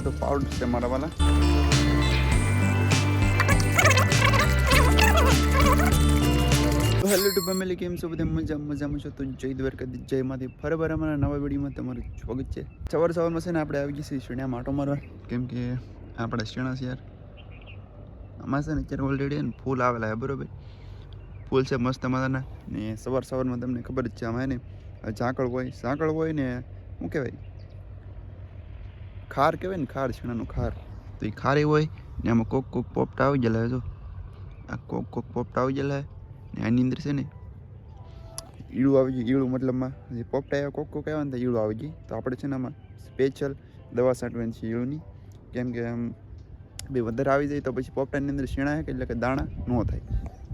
બોલે તો પાવડર છે મારા વાલા. હેલો ટુ ફેમિલી કેમ છો બધા? મજા મજામાં છો? તો જય દ્વારકા, જય માંથી ફરબર અમારા નવા વિડીયોમાં તમારું સ્વાગત છે. સવાર સવારમાં છે ને આપણે આવી ગઈ છીએ શિણ્યા માટો મારવા. કેમ કે આપણે શિણા છે યાર. આમાં છે ને અત્યારે ઓલરેડી ને ફૂલ આવેલા છે, બરાબર? ફૂલ છે મસ્ત મજાના. ને સવાર સવારમાં તમને ખબર જ છે, આમાં ને ઝાકળ હોય ઝાકળ હોય ને, શું કહેવાય? ખાર કહેવાય ને, ખાર શીણાનું ખાર. તો એ ખારી હોય ને આમાં કોક કોક પોપટા આવી ગયેલા જો. આ કોક કોક પોપટા આવી ગયેલા ને આની અંદર છે ને, ઈળું આવી ગયું, ઈળું મતલબમાં જે પોપટા આવ્યા, કોક કોક આવ્યા ને તો ઈળું આવી ગઈ તો આપણે છે ને આમાં સ્પેશિયલ દવા છાંટવાની છે ઈળુની. કેમ કે આમ બે વધારે આવી જાય તો પછી પોપટાની અંદર શીણા એટલે કે દાણા ન થાય.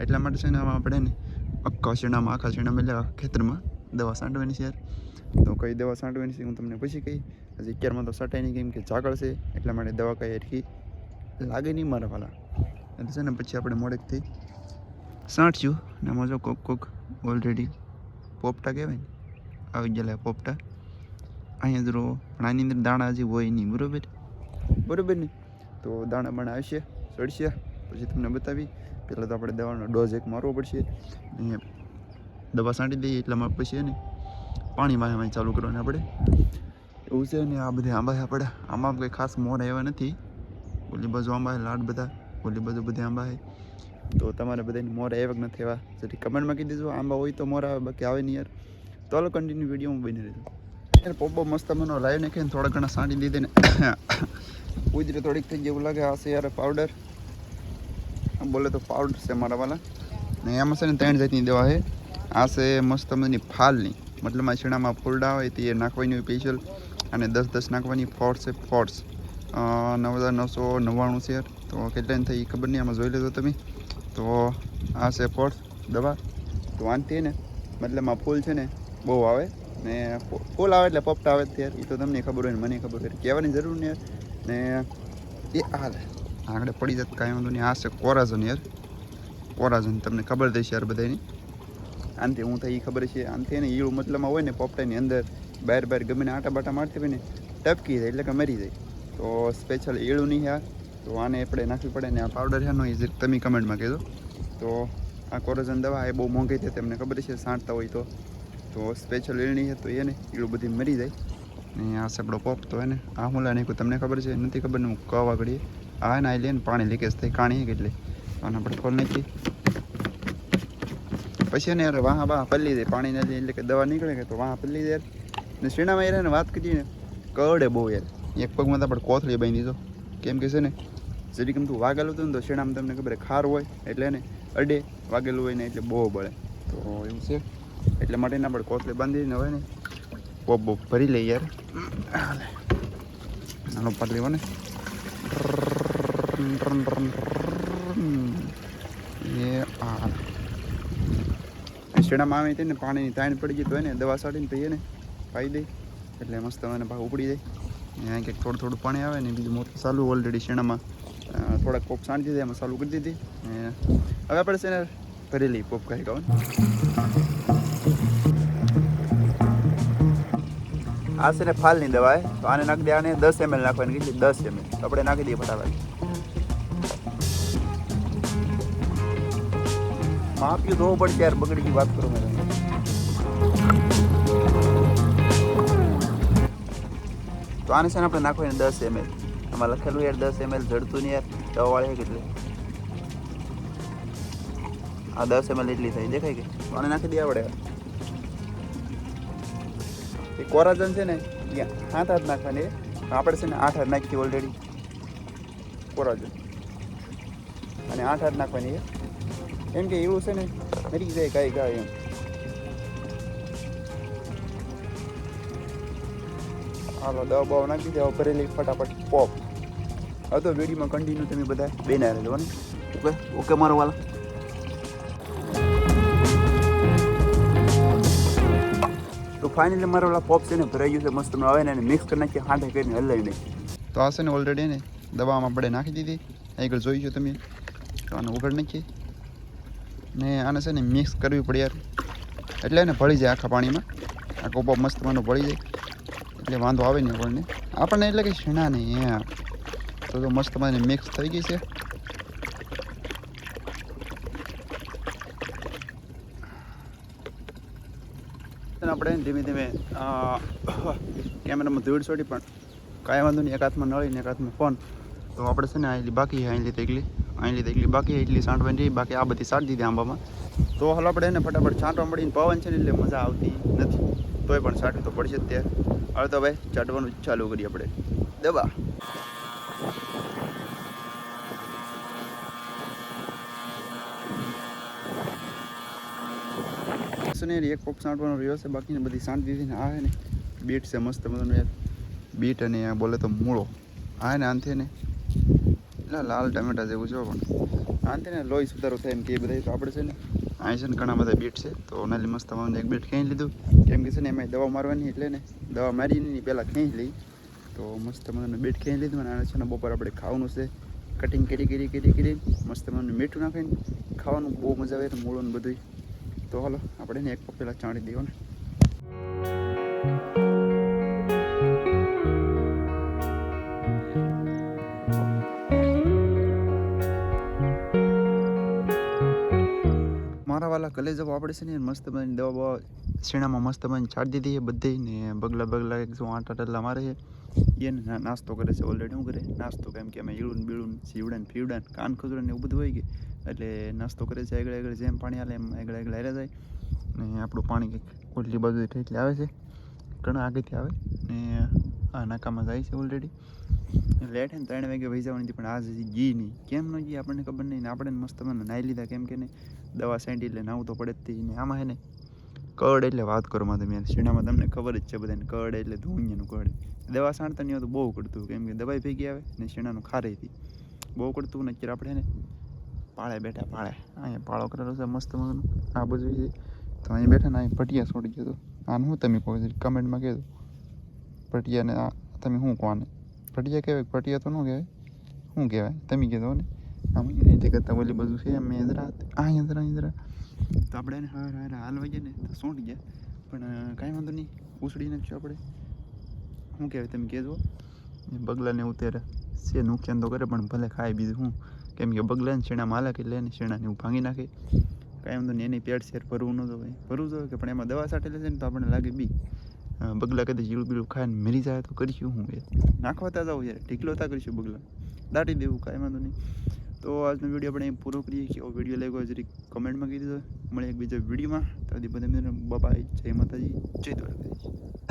એટલા માટે છે ને આમાં આપણે ને આખા શીણામાં આખા શીણામાં એટલે ખેતરમાં દવા છાંટવાની છે તો કઈ દવા છાંટવાની છે હું તમને પછી કહી હજી અત્યારમાં તો છટાય નહીં કેમ કે ઝાકળ છે, એટલા માટે દવા કઈ હરખી લાગે નહીં મારા વાલા. એટલે છે ને પછી આપણે મોડેકથી સાંઠશું ને આમાં જો કોક કોક ઓલરેડી પોપટા કહેવાય ને, આવી ગયેલા પોપટા. અહીંયા જ રહો પણ આની અંદર દાણા હજી હોય નહીં બરોબર? બરોબર ને? તો દાણા બાણા આવશે ચડશે પછી તમને બતાવી. પહેલાં તો આપણે દવાનો ડોઝ એક મારવો પડશે. અને દવા છાંટી દઈએ એટલામાં પછી ને પાણી વાહવામાં ચાલુ કરવાનું આપણે. એવું છે ને આ બધે આંબા આપણે. આમાં કંઈ ખાસ મોર એવા નથી. ઓલી બાજુ આંબા લાડ બધા. ઓલી બાજુ બધે આંબા તો તમારે બધાને મોર આવ્યા નથી એવા? જેથી કમેન્ટમાં કહી દેજો આંબા હોય તો મોર આવે, બાકી આવે નહીં યાર. તો હાલો કન્ટિન્યુ હું બની રહેજો. યાર પોપો મસ્ત મનો લાઈવ નાખીને થોડા ઘણા સાંટી દીધી ને. ઉજરે થોડીક થઈ જેવું લાગે છે યાર પાવડર બોલે તો પાવડર છે મારા વાલા. ને એમાં છે ને ત્રણ જાતની દવા છે. આ છે મસ્ત મજાની ફાલની. મતલબ આ શીણામાં ફૂલડા હોય તે નાખવાની સ્પેશિયલ અને દસ દસ નાખવાની ફોર્સ છે ફોર્સ નવ હજાર નવસો નવ્વાણું છે. યાર તો કેટલાની થઈ ખબર નહીં, આમાં જોઈ લેજો તમે. તો આ છે ફોર્સ દવા. તો આનથી ને મતલબ આ ફૂલ છે ને બહુ આવે ને ફૂલ આવે એટલે પોપટા આવે ત્યારે. એ તો તમને ખબર હોય ને, મને ખબર હોય. કહેવાની જરૂર નહીં ને એ હાલ આગળ પડી જત કાંઈ વાંધો નહીં. આ છે કોરાઝન યાર. કોરાઝન તમને ખબર થશે યાર બધાની આનથી હું થાય એ ખબર છે. આનથી એને ઈળું મતલબમાં હોય ને પોપટાની અંદર બહાર બહાર ગમીને આટા બાટા મારતી હોય ને ટપકી જાય એટલે કે મરી જાય. તો સ્પેશિયલ ઈળું નહીં યાર તો આને આપણે નાખવી પડે ને આ પાવડર છે એ તમે કમેન્ટમાં કહેજો તો આ કોરોઝન દવા એ બહુ મોંઘી છે, તમને ખબર છે સાંટતા હોય તો. તો સ્પેશિયલ ઈળની છે તો એને ઈળું બધી મરી જાય. ને આ સેપડો પોપ તો એને, આ હું લાને તમને ખબર છે? નથી ખબર ને હું કવા ઘડીએ. આ ને આ લઈને પાણી લીકેજ થઈ કાણી એટલે. આને આપણે ખોલ નાખી પછી ને યાર વાહ વાહ, પલ્લી દે, પાણી નથી એટલે કે દવા નીકળે કે તો વાહ, પલ્લી દે. ને શીણામાં યાર વાત કરીએ ને કડે બહુ યાર. એક પગમાં તો આપણે કોથળી બાંધી દીધો. કેમ કે છે ને જરી કેમ તું વાગેલું હતું ને તો શેણામાં તમને ખબર ખાર હોય, એટલે એને અડે, વાગેલું હોય ને એટલે બહુ બળે. તો એવું છે. એટલે માટે ને આપણે કોથળી બાંધીને હોય ને બોપ ભરી લઈએ યાર. નાનો પાટલી હોય ને એ આ શેણામાં હતી ને પાણીની તાણ પડી ગઈ તો એને દવા સાડીને પીએ ને. ખાઈ દઈ એટલે મસ્ત મને ભાવ ઉપડી જાય. અહીંયા અહીં કંઈક થોડું થોડું પાણી આવે ને બીજું મોટું ચાલુ ઓલરેડી શેણામાં થોડાક પોપ સાંટી દીધી, એમાં ચાલુ કરી દીધી. હવે આપણે છે ને ભરેલી પોપ કરી આ છે ને ફાલની દવા તો આને નાખી દે, આને દસ એમએલ નાખવાની કેટલી દસ એમએલ આપણે નાખી દઈએ ફટાફટ. માપ્યું તો પણ યાર બગડી ગઈ વાત કરો મેં તો આને છે ને આપણે નાખવાની દસ એમએલ. આમાં લખેલું યાર દસ એમએલ જડતું નહીં યાર દવા વાળી છે કેટલી? આ દસ એમએલ એટલી થઈ, દેખાય કે? આને નાખી દે આવડે. એ કોરાજન છે ને સાત હાથ નાખવાની. આપણે છે ને આઠ હાથ નાખી ઓલરેડી કોરાજન. અને આઠ હાથ નાખવાની કેમ કે એવું છે ને, મરી જાય કાંઈ કાંઈ એમ. હાલો દવા બવા નાખી દેવા ભરેલી ફટાફટ પોપ. હવે તો વિડીયોમાં કન્ટિન્યુ તમે બધા બેના રહેજો ને. ઓકે? ઓકે, મારો વાલા. તો ફાઇનલી મારા વાળા પોપ છે ને, ભરાઈ ગયું છે મસ્ત. આવે ને એને મિક્સ કરી નાખીએ હાંઠે કરીને હલાવી નાખીએ તો આ છે ને ઓલરેડી ને, દવામાં આપણે નાખી દીધી. આગળ જોઈશું તમે. તો આને ઉઘડ નાખીએ. ને આને છે ને મિક્સ કરવી પડે યાર. એટલે એને ભળી જાય આખા પાણીમાં. આ કોપો મસ્ત મને ભળી જાય. એટલે વાંધો આવે નહીં આપણને. આપણને એટલે કે શીણા નહીં, હે તો તો મસ્ત મને મિક્સ થઈ ગઈ છે. આપણે ધીમે ધીમે કેમેરામાં ધૂળ છોડી પણ કાંઈ વાંધો નહીં, એક હાથમાં નળી ને એક હાથમાં ફોન તો આપણે છે ને આટલી બાકી છે લીધી એકલી. અહીં લીધે એટલી બાકી એટલી છાંટવાની રહી બાકી આ બધી સાંટી દીધી આંબામાં. તો હાલ આપણે એને ફટાફટ છાંટવા મળીને પવન છે ને એટલે મજા આવતી નથી. તોય પણ સાંટવી તો પડશે જ ત્યાં હવે તો ભાઈ ચાટવાનું ચાલુ કરીએ આપણે. દબા. સુનેરી એક પોપ સાંટવાનો રહ્યો છે, બાકીની બધી શાંત દીધી ને આ ને, બીટ છે, મસ્ત મજાનું બીટ અને બોલે તો મૂળો. આ ને આનથી ને એટલે લાલ ટમેટા જેવું છે પણ. શાંતિ ને, લોહી સુધારો થાય એમ કે એ બધા તો આપણે છે ને, અહીં છે ને ઘણા બધા બીટ છે, તો નાલી મસ્ત મજાનું એક બીટ ખેંચી લીધું. કેમ કે છે ને એમાં દવા મારવાની એટલે ને, દવા મારીને પહેલાં ખેંચી લઈ. તો મસ્ત મને બીટ ખેંચી લીધું અને આને છે ને બપોર આપણે ખાવાનું છે. કટિંગ કરી કરી કરી કરી, મસ્ત મને મીઠું નાખીને ખાવાનું બહુ મજા આવે મૂળો ને બધું તો હાલો, આપણે ને એક પગ પહેલાં ચાણી દઈએ કલે જવા આપણે છે ને મસ્ત બની દવા બવા શેણામાં મસ્ત બની છાડી દીધી છે બધી ને બગલા બગલા એક જો આટા ટલા મારે છે. એને નાસ્તો કરે છે ઓલરેડી શું કરે? નાસ્તો કેમ કે અમે ઈળું બીળું ને સીવડા ને ફીવડા ને કાન ખજૂરા ને એવું બધું હોય કે, એટલે નાસ્તો કરે છે આગળ આગળ, જેમ પાણી હાલે એમ આગળ આગળ હાલ્યા જાય. ને આપણું પાણી કંઈક ઓટલી બાજુ એટલે આવે છે, ઘણા આગળથી આવે. ને આ નાકામાં જાય છે ઓલરેડી લેટ હે ને ત્રણ વાગે વહી જવાની હતી, પણ આજ હજી ગઈ નહીં. કેમ ન ગઈ આપણને ખબર નહીં ને આપણે મસ્ત મને નાહી લીધા, કેમ કે ને દવા સાંડી એટલે નાવું તો પડે જ ને આમાં હે ને, કડ એટલે વાત કરો માં તમે શીણામાં તમને ખબર જ છે બધાને, કડ એટલે ધૂણિયાનું કડ. દવા સાંટતા નહીં તો બહુ કડતું કેમ કે દવાઈ ભેગી આવે ને શીણાનું હતી બહુ કડતું ને અત્યારે આપણે ને, પાળે બેઠા પાળે. અહીંયા પાળો કરેલો છે મસ્ત મજાનું આ બધું તો અહીં બેઠા ને અહીં પટિયા છોડી ગયો તો. આને શું તમે કહો કમેન્ટમાં કહેજો. પટિયાને આ તમે શું કહો આને? પટિયા કહેવાય પટિયા તો ન કહેવાય? શું કહેવાય? તમે કહેતો ને. આમ તે કરતાં ઓલી બધું છે મેં જરા આ જરા જરા તો આપણે એને હાર હાર હાલવા ગયા ને તો સોંટ ગયા પણ કાંઈ વાંધો નહીં ઉછળી નાખશું આપણે શું કહેવાય તમે કહેજો બગલાને ઉતેરે છે નુકસાન તો કરે પણ ભલે ખાય બીજું શું કેમ કે બગલાને શેણામાં કે લે ને શેણાને એવું ભાંગી નાખે કાંઈ વાંધો નહીં એની પેટ શેર ભરવું ન જોઈએ ભરવું જોઈએ કે પણ એમાં દવા છાંટેલી છે ને તો આપણને લાગે બી બગલા કદાચ જીલું બીલું ખાઈને મરી જાય તો કરીશું હું એ નાખવાતા જાવ યાર ઢીકલો તા કરીશું બગલા દાટી દેવું કાંઈ વાંધો નહીં તો આજનો વીડિયો આપણે પૂરો કરીએ કે વીડિયો લાગ્યો જરી કમેન્ટમાં કહી દીધો મળે એક બીજા વિડીયોમાં. તો બધા મિત્રો બાબા જય માતાજી. જય દ્વારકાધીશ.